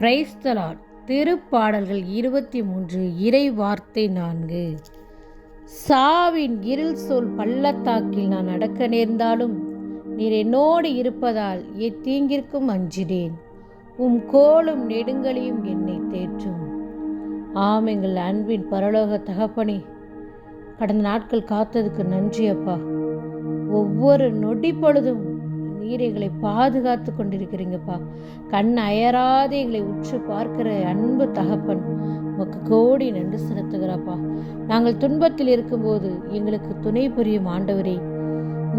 Praise the Lord திருப்பாடல்கள் இருபத்தி மூன்று இறை வார்த்தை நான்கு. சாவின் இருள் சொல் பள்ளத்தாக்கில் நான் நடக்க நேர்ந்தாலும் நீர் என்னோடு இருப்பதால் எத்தீங்கிற்கும் அஞ்சினேன். உம் கோலும் நெடுங்களையும் என்னை தேற்றும். ஆம் எங்கள் அன்பின் பரலோக தகப்பனே கடந்த நாட்கள் காத்ததுக்கு நன்றி அப்பா. ஒவ்வொரு நொடி பொழுதும் நீர் எங்களை பாதுகாத்து கொண்டிருக்கிறீங்கப்பா. கண் அயராது எங்களை உற்று பார்க்கிற அன்பு தகப்பன் உமக்கு கோடி நன்றி செலுத்துகிறாப்பா. நாங்கள் துன்பத்தில் இருக்கும்போது எங்களுக்கு துணை புரியும் ஆண்டவரே.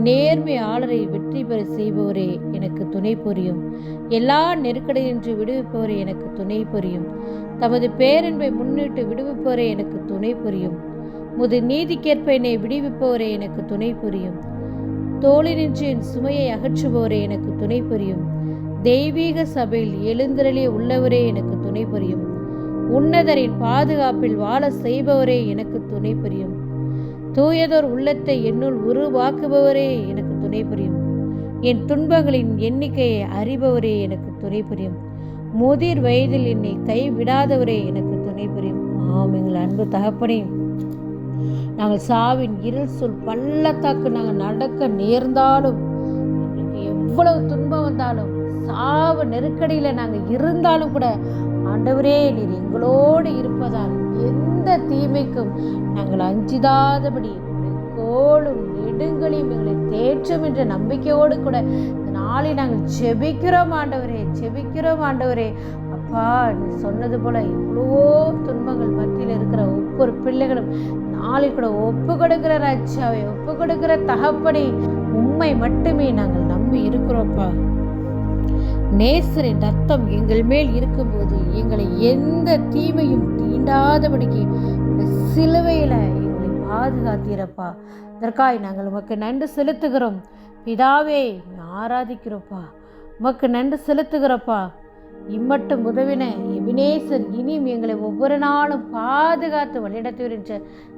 நேர்மையாளரை வெற்றி பெற செய்பவரே எனக்கு துணை புரியும். எல்லா நெருக்கடியின்றி விடுவிப்பவரே எனக்கு துணை புரியும். தமது பேரன்பை முன்னிட்டு விடுவிப்பவரே எனக்கு துணை புரியும். முது நீதிக்கேற்ப என்னை விடுவிப்பவரே எனக்கு துணை புரியும். தோளினின்று என் சுமையை அகற்றுபவரே எனக்கு துணை புரியும். தெய்வீக சபையில் எழுந்திரளே உள்ளவரே எனக்கு துணை புரியும். உன்னதரின் பாதுகாப்பில் வாழ செய்பவரே எனக்கு துணை புரியும். தூயதோர் உள்ளத்தை என்னுள் உருவாக்குபவரே எனக்கு துணை புரியும். என் துன்பங்களின் எண்ணிக்கையை அறிபவரே எனக்கு துணை புரியும். முதிர் வயதில் என்னை கைவிடாதவரே எனக்கு துணை புரியும். ஆம் எங்கள் அன்பு தகப்பனே. நாங்கள் சாவின் இருள் சொல் பள்ளத்தாக்கு நாங்கள் நடக்க நேர்ந்தாலும் எங்களுக்கு எவ்வளவு துன்பம் வந்தாலும் சாவு நெருக்கடியில் நாங்கள் இருந்தாலும் கூட ஆண்டவரே நீர் எங்களோடு இருப்பதால் எந்த தீமைக்கும் நாங்கள் அஞ்சிதாதபடி கோளும் நெடுங்களையும் எங்களை தேற்றும் என்ற நம்பிக்கையோடு கூட நாளை நாங்கள் செபிக்கிறோம் ஆண்டவரே செபிக்கிறோம் ஆண்டவரே. அப்பா நீ சொன்னது போல எவ்வளவோ துன்பங்கள் மத்தியில் இருக்கிற ஒவ்வொரு பிள்ளைகளும் நாளைக்கு கூட ஒப்பு கொடுக்கிற ராஜாவை ஒப்பு கொடுக்கிற தகப்பனை உண்மை மட்டுமே நாங்கள் நம்பி இருக்கிறோம்ப்பா நேசரின் ரத்தம் எங்கள் மேல் இருக்கும்போது எங்களை எந்த தீமையும் தீண்டாதபடிக்கு சிலுவையில் எங்களை பாதுகாத்தீரப்பா. இதற்காய் நாங்கள் உமக்கு நன்றி செலுத்துகிறோம். பிதாவே ஆராதிக்கிறோப்பா. உமக்கு நன்றி செலுத்துகிறோப்பா. இம்மட்டும் உதவின எபினேசர் இனியும் எங்களை ஒவ்வொரு நாளும் பாதுகாத்து வழிநடத்துவீர் என்ற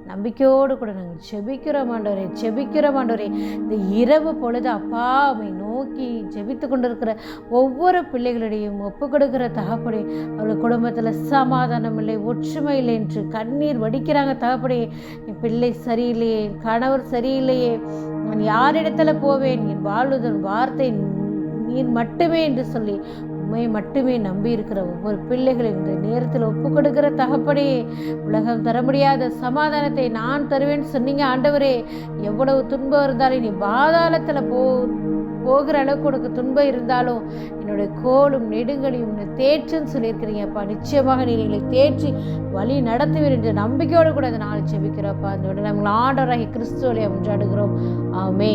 நம்பிக்கையோடு கூட நாங்கள் செபிக்கிறோம் ஆண்டவரே செபிக்கிறோம் ஆண்டவரே. இந்த இரவு பொழுது அப்பா அவை நோக்கி ஜெபித்து கொண்டிருக்கிற ஒவ்வொரு பிள்ளைகளிடையும் ஒப்பு கொடுக்கிற தகப்படி அவள் குடும்பத்தில் சமாதானம் இல்லை ஒற்றுமை இல்லை என்று கண்ணீர் வடிக்கிறாங்க தகப்படி என் பிள்ளை சரியில்லையே என் கணவர் சரியில்லையே நான் யாரிடத்துல போவேன்? என் வாழ்வுதன் வார்த்தை நீர் மட்டுமே என்று சொல்லி உண்மை மட்டுமே நம்பி இருக்கிற ஒவ்வொரு பிள்ளைகளும் இந்த நேரத்தில் ஒப்பு கொடுக்கிற தகப்படே உலகம் தர முடியாத சமாதானத்தை நான் தருவேன்னு சொன்னீங்க ஆண்டவரே. எவ்வளவு துன்பம் இருந்தாலும் நீ பாதாளத்தில் போ போகிற அளவுக்கு உனக்கு துன்பம் இருந்தாலும் என்னுடைய கோலும் நெடுங்கலையும் உன்னை தேற்றுன்னு சொல்லியிருக்கிறீங்கப்பா நிச்சயமாக நீ எங்களை தேற்றி வழி நடத்துவீர் என்ற நம்பிக்கையோடு கூட அதை நாள் செபிக்கிறப்பா அதோட நம்ம ஆண்டவராகி கிறிஸ்துவலை ஒன்றாடுகிறோம் ஆமே